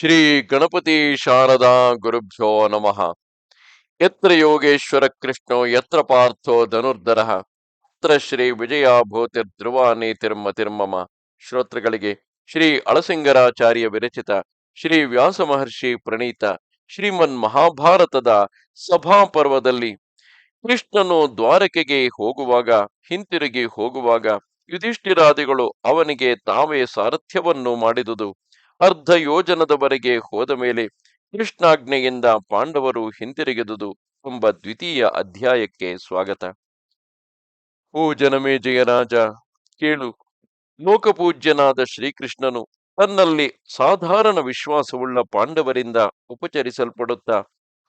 ಶ್ರೀ ಗಣಪತಿ ಶಾರದಾ ಗುರುಭ್ಯೋ ನಮಃ. ಯತ್ರ ಯೋಗೇಶ್ವರ ಕೃಷ್ಣೋ, ಯತ್ರ ಪಾರ್ಥೋ ಧನುರ್ಧರ, ಯತ್ರ ಶ್ರೀ ವಿಜಯ ಭೂತಿರ್ ಧ್ರುವ ನೀತಿರ್ಮತಿರ್ಮಮ ಶ್ರೋತೃಗಳಿಗೆ ಶ್ರೀ ಅಳಸಿಂಗರಾಚಾರ್ಯ ವಿರಚಿತ ಶ್ರೀ ವ್ಯಾಸ ಮಹರ್ಷಿ ಪ್ರಣೀತ ಶ್ರೀಮನ್ ಮಹಾಭಾರತದ ಸಭಾಪರ್ವದಲ್ಲಿ ಕೃಷ್ಣನು ದ್ವಾರಕೆಗೆ ಹೋಗುವಾಗ, ಹಿಂತಿರುಗಿ ಹೋಗುವಾಗ ಯುಧಿಷ್ಠಿರಾದಿಗಳು ಅವನಿಗೆ ತಾವೇ ಸಾರಥ್ಯವನ್ನು ಮಾಡಿದುದು. ಅರ್ಧ ಯೋಜನದವರೆಗೆ ಹೋದ ಮೇಲೆ ಕೃಷ್ಣಾಜ್ಞೆಯಿಂದ ಪಾಂಡವರು ಹಿಂತಿರುಗಿದುದು ಎಂಬ ದ್ವಿತೀಯ ಅಧ್ಯಾಯಕ್ಕೆ ಸ್ವಾಗತ. ಓ ಜನಮೇಜಯ ಕೇಳು. ಲೋಕಪೂಜ್ಯನಾದ ಶ್ರೀಕೃಷ್ಣನು ತನ್ನಲ್ಲಿ ಸಾಧಾರಣ ವಿಶ್ವಾಸವುಳ್ಳ ಪಾಂಡವರಿಂದ ಉಪಚರಿಸಲ್ಪಡುತ್ತಾ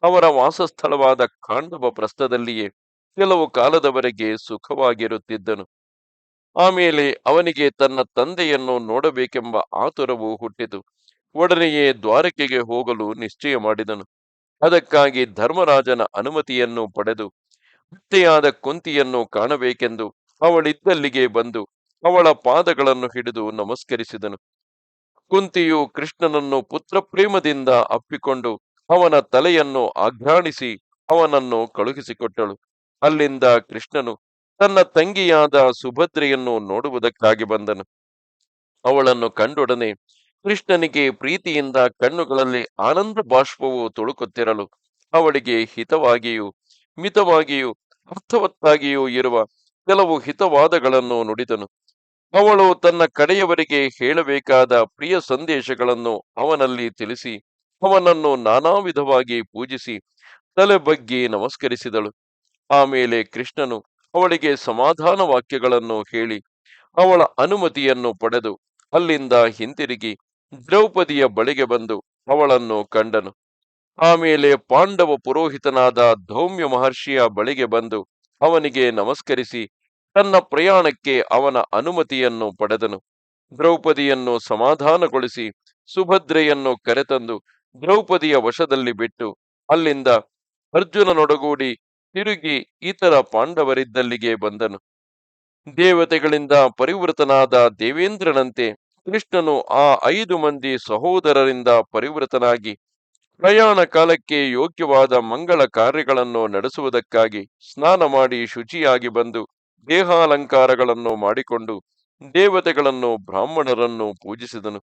ಅವರ ವಾಸಸ್ಥಳವಾದ ಕಾಂಡವ ಪ್ರಸ್ಥದಲ್ಲಿಯೇ ಕೆಲವು ಕಾಲದವರೆಗೆ ಸುಖವಾಗಿರುತ್ತಿದ್ದನು. ಆಮೇಲೆ ಅವನಿಗೆ ತನ್ನ ತಂದೆಯನ್ನು ನೋಡಬೇಕೆಂಬ ಆತುರವು ಹುಟ್ಟಿತು. ಒಡನೆಯೇ ದ್ವಾರಕೆಗೆ ಹೋಗಲು ನಿಶ್ಚಯ ಮಾಡಿದನು. ಅದಕ್ಕಾಗಿ ಧರ್ಮರಾಜನ ಅನುಮತಿಯನ್ನು ಪಡೆದು ಅತ್ತೆಯಾದ ಕುಂತಿಯನ್ನು ಕಾಣಬೇಕೆಂದು ಅವಳಿದ್ದಲ್ಲಿಗೆ ಬಂದು ಅವಳ ಪಾದಗಳನ್ನು ಹಿಡಿದು ನಮಸ್ಕರಿಸಿದನು. ಕುಂತಿಯು ಕೃಷ್ಣನನ್ನು ಪುತ್ರ ಪ್ರೇಮದಿಂದ ಅಪ್ಪಿಕೊಂಡು ಅವನ ತಲೆಯನ್ನು ಆಘ್ರಾಣಿಸಿ ಅವನನ್ನು ಕಳುಹಿಸಿಕೊಟ್ಟಳು. ಅಲ್ಲಿಂದ ಕೃಷ್ಣನು ತನ್ನ ತಂಗಿಯಾದ ಸುಭದ್ರೆಯನ್ನು ನೋಡುವುದಕ್ಕಾಗಿ ಬಂದನು. ಅವಳನ್ನು ಕಂಡೊಡನೆ ಕೃಷ್ಣನಿಗೆ ಪ್ರೀತಿಯಿಂದ ಕಣ್ಣುಗಳಲ್ಲಿ ಆನಂದ ಬಾಷ್ಪವು ತುಳುಕುತ್ತಿರಲು ಅವಳಿಗೆ ಹಿತವಾಗಿಯೂ, ಮಿತವಾಗಿಯೂ, ಅರ್ಥವತ್ತಾಗಿಯೂ ಇರುವ ಕೆಲವು ಹಿತವಾದಗಳನ್ನು ನುಡಿದನು. ಅವಳು ತನ್ನ ಕಡೆಯವರಿಗೆ ಹೇಳಬೇಕಾದ ಪ್ರಿಯ ಸಂದೇಶಗಳನ್ನು ಅವನಲ್ಲಿ ತಿಳಿಸಿ, ಅವನನ್ನು ನಾನಾ ವಿಧವಾಗಿ ಪೂಜಿಸಿ ತಲೆ ಬಗ್ಗಿ ನಮಸ್ಕರಿಸಿದಳು. ಆಮೇಲೆ ಕೃಷ್ಣನು ಅವಳಿಗೆ ಸಮಾಧಾನ ವಾಕ್ಯಗಳನ್ನು ಹೇಳಿ ಅವಳ ಅನುಮತಿಯನ್ನು ಪಡೆದು ಅಲ್ಲಿಂದ ಹಿಂತಿರುಗಿ ದ್ರೌಪದಿಯ ಬಳಿಗೆ ಬಂದು ಅವಳನ್ನು ಕಂಡನು. ಆಮೇಲೆ ಪಾಂಡವ ಪುರೋಹಿತನಾದ ಧೌಮ್ಯ ಮಹರ್ಷಿಯ ಬಳಿಗೆ ಬಂದು ಅವನಿಗೆ ನಮಸ್ಕರಿಸಿ ತನ್ನ ಪ್ರಯಾಣಕ್ಕೆ ಅವನ ಅನುಮತಿಯನ್ನು ಪಡೆದನು. ದ್ರೌಪದಿಯನ್ನು ಸಮಾಧಾನಗೊಳಿಸಿ ಸುಭದ್ರೆಯನ್ನು ಕರೆತಂದು ದ್ರೌಪದಿಯ ವಶದಲ್ಲಿ ಬಿಟ್ಟು ಅಲ್ಲಿಂದ ಅರ್ಜುನನೊಡಗೂಡಿ ತಿರುಗಿ ಇತರ ಪಾಂಡವರಿದ್ದಲ್ಲಿಗೆ ಬಂದನು. ದೇವತೆಗಳಿಂದ ಪರಿವೃತನಾದ ದೇವೇಂದ್ರನಂತೆ ಕೃಷ್ಣನು ಆ ಐದು ಮಂದಿ ಸಹೋದರರಿಂದ ಪರಿವೃತನಾಗಿ ಪ್ರಯಾಣ ಕಾಲಕ್ಕೆ ಯೋಗ್ಯವಾದ ಮಂಗಳ ಕಾರ್ಯಗಳನ್ನು ನಡೆಸುವುದಕ್ಕಾಗಿ ಸ್ನಾನ ಮಾಡಿ ಶುಚಿಯಾಗಿ ಬಂದು ದೇಹಾಲಂಕಾರಗಳನ್ನು ಮಾಡಿಕೊಂಡು ದೇವತೆಗಳನ್ನು ಬ್ರಾಹ್ಮಣರನ್ನು ಪೂಜಿಸಿದನು.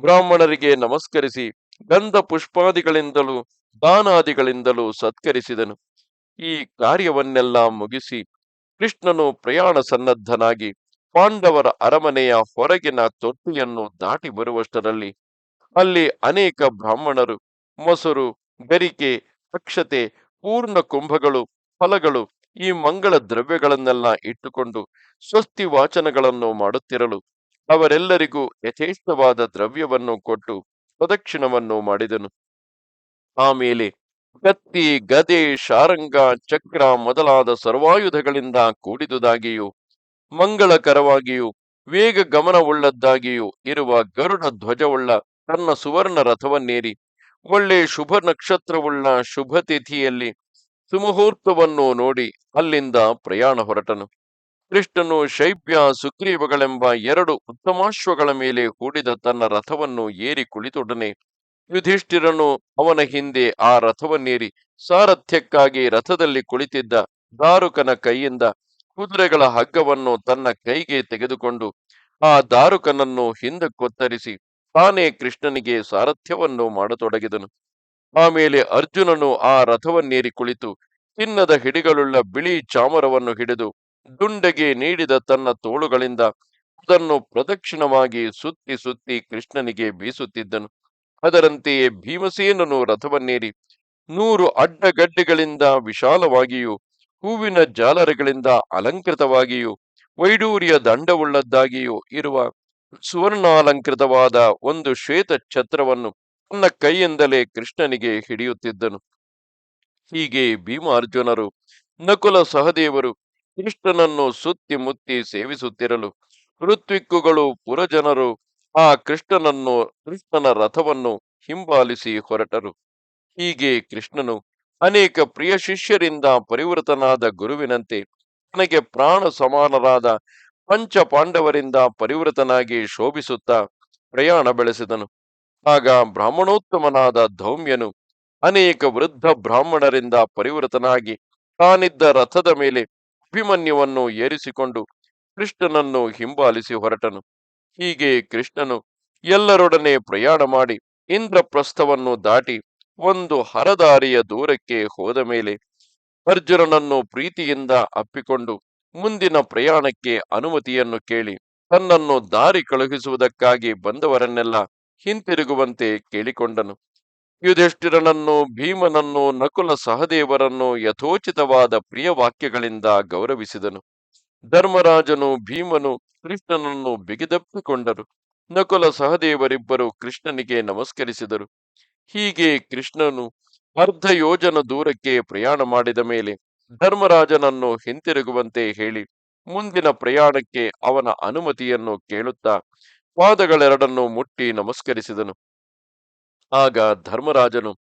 ಬ್ರಾಹ್ಮಣರಿಗೆ ನಮಸ್ಕರಿಸಿ ಗಂಧ ಪುಷ್ಪಾದಿಗಳಿಂದಲೂ ದಾನಾದಿಗಳಿಂದಲೂ ಸತ್ಕರಿಸಿದನು. ಈ ಕಾರ್ಯವನ್ನೆಲ್ಲ ಮುಗಿಸಿ ಕೃಷ್ಣನು ಪ್ರಯಾಣ ಸನ್ನದ್ಧನಾಗಿ ಪಾಂಡವರ ಅರಮನೆಯ ಹೊರಗಿನ ತೊಟ್ಟಿಯನ್ನು ದಾಟಿ ಬರುವಷ್ಟರಲ್ಲಿ ಅಲ್ಲಿ ಅನೇಕ ಬ್ರಾಹ್ಮಣರು, ಮೊಸರು ಗರಿಕೆ ಅಕ್ಷತೆ, ಪೂರ್ಣ ಕುಂಭಗಳು, ಫಲಗಳು ಈ ಮಂಗಳ ದ್ರವ್ಯಗಳನ್ನೆಲ್ಲ ಇಟ್ಟುಕೊಂಡು ಸ್ವಸ್ತಿ ವಾಚನಗಳನ್ನು ಮಾಡುತ್ತಿರಲು ಅವರೆಲ್ಲರಿಗೂ ಯಥೇಷ್ಟವಾದ ದ್ರವ್ಯವನ್ನು ಕೊಟ್ಟು ಪ್ರದಕ್ಷಿಣವನ್ನು ಮಾಡಿದನು. ಆಮೇಲೆ ಕತ್ತಿ ಗದೆ, ಶಾರಂಗ, ಚಕ್ರ ಮೊದಲಾದ ಸರ್ವಾಯುಧಗಳಿಂದ ಕೂಡಿದುದಾಗಿಯೂ, ಮಂಗಳಕರವಾಗಿಯೂ, ವೇಗ ಗಮನವುಳ್ಳದ್ದಾಗಿಯೂ ಇರುವ ಗರುಡ ಧ್ವಜವುಳ್ಳ ತನ್ನ ಸುವರ್ಣ ರಥವನ್ನೇರಿ, ಒಳ್ಳೆ ಶುಭ ನಕ್ಷತ್ರವುಳ್ಳ ಶುಭ ತಿಥಿಯಲ್ಲಿ ಸುಮುಹೂರ್ತವನ್ನು ನೋಡಿ ಅಲ್ಲಿಂದ ಪ್ರಯಾಣ ಹೊರಟನು. ಕೃಷ್ಣನು ಶೈಬ್ಯ ಸುಗ್ರೀವಗಳೆಂಬ ಎರಡು ಉತ್ತಮಾಶ್ವಗಳ ಮೇಲೆ ಹೂಡಿದ ತನ್ನ ರಥವನ್ನು ಏರಿ ಕುಳಿತೊಡನೆ ಯುಧಿಷ್ಠಿರನು ಅವನ ಹಿಂದೆ ಆ ರಥವನ್ನೇರಿ ಸಾರಥ್ಯಕ್ಕಾಗಿ ರಥದಲ್ಲಿ ಕುಳಿತಿದ್ದ ದಾರುಕನ ಕೈಯಿಂದ ಕುದುರೆಗಳ ಹಗ್ಗವನ್ನು ತನ್ನ ಕೈಗೆ ತೆಗೆದುಕೊಂಡು ಆ ದಾರುಕನನ್ನು ಹಿಂದಕ್ಕೊತ್ತರಿಸಿ ತಾನೇ ಕೃಷ್ಣನಿಗೆ ಸಾರಥ್ಯವನ್ನು ಮಾಡತೊಡಗಿದನು. ಆಮೇಲೆ ಅರ್ಜುನನು ಆ ರಥವನ್ನೇರಿ ಕುಳಿತು ಚಿನ್ನದ ಹಿಡಿಗಳುಳ್ಳ ಬಿಳಿ ಚಾಮರವನ್ನು ಹಿಡಿದು ದುಂಡೆಗೆ ನೀಡಿದ ತನ್ನ ತೋಳುಗಳಿಂದ ಅದನ್ನು ಪ್ರದಕ್ಷಿಣವಾಗಿ ಸುತ್ತಿ ಸುತ್ತಿ ಕೃಷ್ಣನಿಗೆ ಬೀಸುತ್ತಿದ್ದನು. ಅದರಂತೆಯೇ ಭೀಮಸೇನನು ರಥವನ್ನೇರಿ ನೂರು ಅಡ್ಡಗಡ್ಡೆಗಳಿಂದ ವಿಶಾಲವಾಗಿಯೂ, ಹೂವಿನ ಜಾಲರಗಳಿಂದ ಅಲಂಕೃತವಾಗಿಯೂ, ವೈಡೂರ್ಯ ದಂಡವುಳ್ಳದ್ದಾಗಿಯೂ ಇರುವ ಸುವರ್ಣಾಲಂಕೃತವಾದ ಒಂದು ಶ್ವೇತ ಛತ್ರವನ್ನು ತನ್ನ ಕೈಯಿಂದಲೇ ಕೃಷ್ಣನಿಗೆ ಹಿಡಿಯುತ್ತಿದ್ದನು. ಹೀಗೆ ಭೀಮಾರ್ಜುನರು, ನಕುಲ ಸಹದೇವರು ಕೃಷ್ಣನನ್ನು ಸುತ್ತಿ ಮುತ್ತಿ ಸೇವಿಸುತ್ತಿರಲು ಋತ್ವಿಕ್ಕುಗಳು ಪುರಜನರು ಆ ಕೃಷ್ಣನನ್ನು, ಕೃಷ್ಣನ ರಥವನ್ನು ಹಿಂಬಾಲಿಸಿ ಹೊರಟರು. ಹೀಗೆ ಕೃಷ್ಣನು ಅನೇಕ ಪ್ರಿಯ ಶಿಷ್ಯರಿಂದ ಪರಿವೃತನಾದ ಗುರುವಿನಂತೆ ತನಗೆ ಪ್ರಾಣ ಸಮಾನರಾದ ಪಂಚ ಪಾಂಡವರಿಂದ ಪರಿವೃತನಾಗಿ ಶೋಭಿಸುತ್ತಾ ಪ್ರಯಾಣ ಬೆಳೆಸಿದನು. ಆಗ ಬ್ರಾಹ್ಮಣೋತ್ತಮನಾದ ಧೌಮ್ಯನು ಅನೇಕ ವೃದ್ಧ ಬ್ರಾಹ್ಮಣರಿಂದ ಪರಿವೃತನಾಗಿ ತಾನಿದ್ದ ರಥದ ಮೇಲೆ ಅಭಿಮನ್ಯುವನ್ನು ಏರಿಸಿಕೊಂಡು ಕೃಷ್ಣನನ್ನು ಹಿಂಬಾಲಿಸಿ ಹೊರಟನು. ಹೀಗೆ ಕೃಷ್ಣನು ಎಲ್ಲರೊಡನೆ ಪ್ರಯಾಣ ಮಾಡಿ ಇಂದ್ರಪ್ರಸ್ಥವನ್ನು ದಾಟಿ ಒಂದು ಹರದಾರಿಯ ದೂರಕ್ಕೆ ಹೋದ ಮೇಲೆ ಅರ್ಜುನನನ್ನು ಪ್ರೀತಿಯಿಂದ ಅಪ್ಪಿಕೊಂಡು ಮುಂದಿನ ಪ್ರಯಾಣಕ್ಕೆ ಅನುಮತಿಯನ್ನು ಕೇಳಿ ತನ್ನನ್ನು ದಾರಿ ಕಳುಹಿಸುವುದಕ್ಕಾಗಿ ಬಂದವರನ್ನೆಲ್ಲ ಹಿಂತಿರುಗುವಂತೆ ಕೇಳಿಕೊಂಡನು. ಯುಧಿಷ್ಠಿರನನ್ನು, ಭೀಮನನ್ನು, ನಕುಲ ಸಹದೇವರನ್ನು ಯಥೋಚಿತವಾದ ಪ್ರಿಯ ವಾಕ್ಯಗಳಿಂದ ಗೌರವಿಸಿದನು. ಧರ್ಮರಾಜನು, ಭೀಮನು ಕೃಷ್ಣನನ್ನು ಬಿಗಿದಪ್ಪಿಕೊಂಡರು. ನಕುಲ ಸಹದೇವರಿಬ್ಬರು ಕೃಷ್ಣನಿಗೆ ನಮಸ್ಕರಿಸಿದರು. ಹೀಗೆ ಕೃಷ್ಣನು ಅರ್ಧ ಯೋಜನ ದೂರಕ್ಕೆ ಪ್ರಯಾಣ ಮಾಡಿದ ಮೇಲೆ ಧರ್ಮರಾಜನನ್ನು ಹಿಂತಿರುಗುವಂತೆ ಹೇಳಿ ಮುಂದಿನ ಪ್ರಯಾಣಕ್ಕೆ ಅವನ ಅನುಮತಿಯನ್ನು ಕೇಳುತ್ತಾ ಪಾದಗಳೆರಡನ್ನು ಮುಟ್ಟಿ ನಮಸ್ಕರಿಸಿದನು. ಆಗ ಧರ್ಮರಾಜನು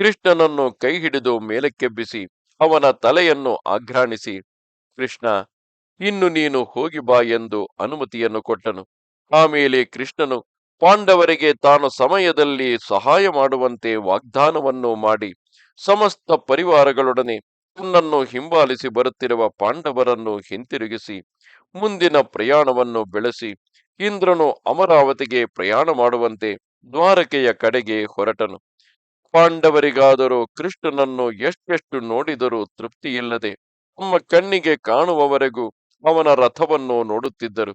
ಕೃಷ್ಣನನ್ನು ಕೈ ಹಿಡಿದು ಮೇಲಕ್ಕೆಬ್ಬಿಸಿ ಅವನ ತಲೆಯನ್ನು ಆಘ್ರಾಣಿಸಿ, ಕೃಷ್ಣ ಇನ್ನು ನೀನು ಹೋಗಿ ಬಾ ಎಂದು ಅನುಮತಿಯನ್ನು ಕೊಟ್ಟನು. ಆಮೇಲೆ ಕೃಷ್ಣನು, ಪಾಂಡವರಿಗೆ ತಾನು ಸಮಯದಲ್ಲಿ ಸಹಾಯ ಮಾಡುವಂತೆ ವಾಗ್ದಾನವನ್ನು ಮಾಡಿ ಸಮಸ್ತ ಪರಿವಾರಗಳೊಡನೆ ತನ್ನನ್ನು ಹಿಂಬಾಲಿಸಿ ಬರುತ್ತಿರುವ ಪಾಂಡವರನ್ನು ಹಿಂತಿರುಗಿಸಿ ಮುಂದಿನ ಪ್ರಯಾಣವನ್ನು ಬೆಳೆಸಿ ಇಂದ್ರನು ಅಮರಾವತಿಗೆ ಪ್ರಯಾಣ ಮಾಡುವಂತೆ ದ್ವಾರಕೆಯ ಕಡೆಗೆ ಹೊರಟನು. ಪಾಂಡವರಿಗಾದರೂ ಕೃಷ್ಣನನ್ನು ಎಷ್ಟೆಷ್ಟು ನೋಡಿದರೂ ತೃಪ್ತಿಯಿಲ್ಲದೆ ತಮ್ಮ ಕಣ್ಣಿಗೆ ಕಾಣುವವರೆಗೂ ಅವನ ರಥವನ್ನು ನೋಡುತ್ತಿದ್ದರು.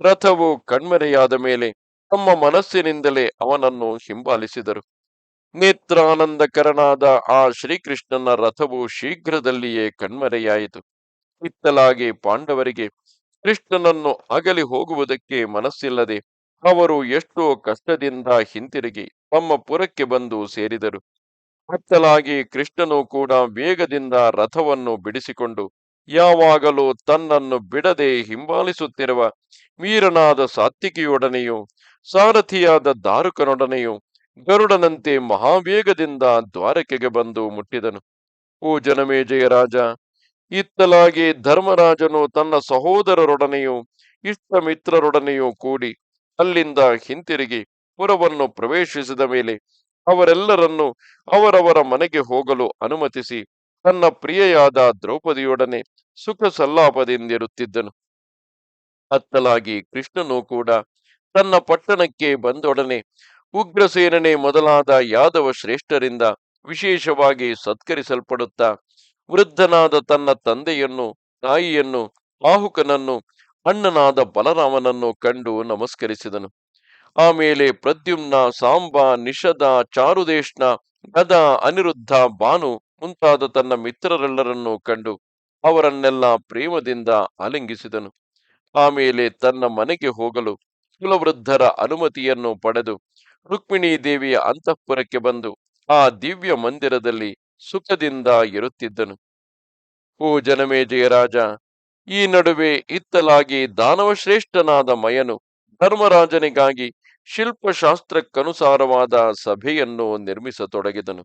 ರಥವು ಕಣ್ಮರೆಯಾದ ಮೇಲೆ ತಮ್ಮ ಮನಸ್ಸಿನಿಂದಲೇ ಅವನನ್ನು ಹಿಂಬಾಲಿಸಿದರು. ನೇತ್ರಾನಂದಕರನಾದ ಆ ಶ್ರೀಕೃಷ್ಣನ ರಥವು ಶೀಘ್ರದಲ್ಲಿಯೇ ಕಣ್ಮರೆಯಾಯಿತು. ಇತ್ತಲಾಗಿ ಪಾಂಡವರಿಗೆ ಕೃಷ್ಣನನ್ನು ಅಗಲಿ ಹೋಗುವುದಕ್ಕೆ ಮನಸ್ಸಿಲ್ಲದೆ ಅವರು ಎಷ್ಟೋ ಕಷ್ಟದಿಂದ ಹಿಂತಿರುಗಿ ತಮ್ಮ ಪುರಕ್ಕೆ ಬಂದು ಸೇರಿದರು. ಅತ್ತಲಾಗಿ ಕೃಷ್ಣನು ಕೂಡ ವೇಗದಿಂದ ರಥವನ್ನು ಬಿಡಿಸಿಕೊಂಡು ಯಾವಾಗಲೂ ತನ್ನನ್ನು ಬಿಡದೆ ಹಿಂಬಾಲಿಸುತ್ತಿರುವ ವೀರನಾದ ಸಾತ್ವಿಕಿಯೊಡನೆಯೂ, ಸಾರಥಿಯಾದ ದಾರುಕನೊಡನೆಯೂ ಗರುಡನಂತೆ ಮಹಾವೇಗದಿಂದ ದ್ವಾರಕೆಗೆ ಬಂದು ಮುಟ್ಟಿದನು. ಓ ಜನಮೇಜಯ ರಾಜ! ಇತ್ತಲಾಗಿ ಧರ್ಮರಾಜನು ತನ್ನ ಸಹೋದರರೊಡನೆಯೂ ಇಷ್ಟ ಮಿತ್ರರೊಡನೆಯೂ ಕೂಡಿ ಅಲ್ಲಿಂದ ಹಿಂತಿರುಗಿ ಪುರವನ್ನು ಪ್ರವೇಶಿಸಿದ ಮೇಲೆ ಅವರೆಲ್ಲರನ್ನು ಅವರವರ ಮನೆಗೆ ಹೋಗಲು ಅನುಮತಿಸಿ ತನ್ನ ಪ್ರಿಯೆಯಾದ ದ್ರೌಪದಿಯೊಡನೆ ಸುಖ ಸಲ್ಲಾಪದಿಂದಿರುತ್ತಿದ್ದನು ಅತ್ತಲಾಗಿ ಕೃಷ್ಣನು ಕೂಡ ತನ್ನ ಪಟ್ಟಣಕ್ಕೆ ಬಂದೊಡನೆ ಉಗ್ರಸೇನನೆ ಮೊದಲಾದ ಯಾದವ ಶ್ರೇಷ್ಠರಿಂದ ವಿಶೇಷವಾಗಿ ಸತ್ಕರಿಸಲ್ಪಡುತ್ತಾ ವೃದ್ಧನಾದ ತನ್ನ ತಂದೆಯನ್ನು, ತಾಯಿಯನ್ನು, ಆಹುಕನನ್ನು, ಅಣ್ಣನಾದ ಬಲರಾಮನನ್ನು ಕಂಡು ನಮಸ್ಕರಿಸಿದನು. ಆಮೇಲೆ ಪ್ರದ್ಯುಮ್ನ, ಸಾಂಬ, ನಿಷದ, ಚಾರುದೇಶ್ನ, ಗದ, ಅನಿರುದ್ಧ, ಬಾನು ಮುಂತಾದ ತನ್ನ ಮಿತ್ರರೆಲ್ಲರನ್ನು ಕಂಡು ಅವರನ್ನೆಲ್ಲ ಪ್ರೇಮದಿಂದ ಆಲಿಂಗಿಸಿದನು ಆಮೇಲೆ ತನ್ನ ಮನೆಗೆ ಹೋಗಲು ಕುಲವೃದ್ಧರ ಅನುಮತಿಯನ್ನು ಪಡೆದು ರುಕ್ಮಿಣಿ ದೇವಿಯ ಅಂತಃಪುರಕ್ಕೆ ಬಂದು ಆ ದಿವ್ಯ ಮಂದಿರದಲ್ಲಿ ಸುಖದಿಂದ ಇರುತ್ತಿದ್ದನು. ಓ ಜನಮೇಜಯ ರಾಜ, ಈ ನಡುವೆ ಇತ್ತಲಾಗಿ ದಾನವಶ್ರೇಷ್ಠನಾದ ಮಯನು ಧರ್ಮರಾಜನಿಗಾಗಿ ಶಿಲ್ಪಶಾಸ್ತ್ರಕ್ಕನುಸಾರವಾದ ಸಭೆಯನ್ನು ನಿರ್ಮಿಸತೊಡಗಿದನು.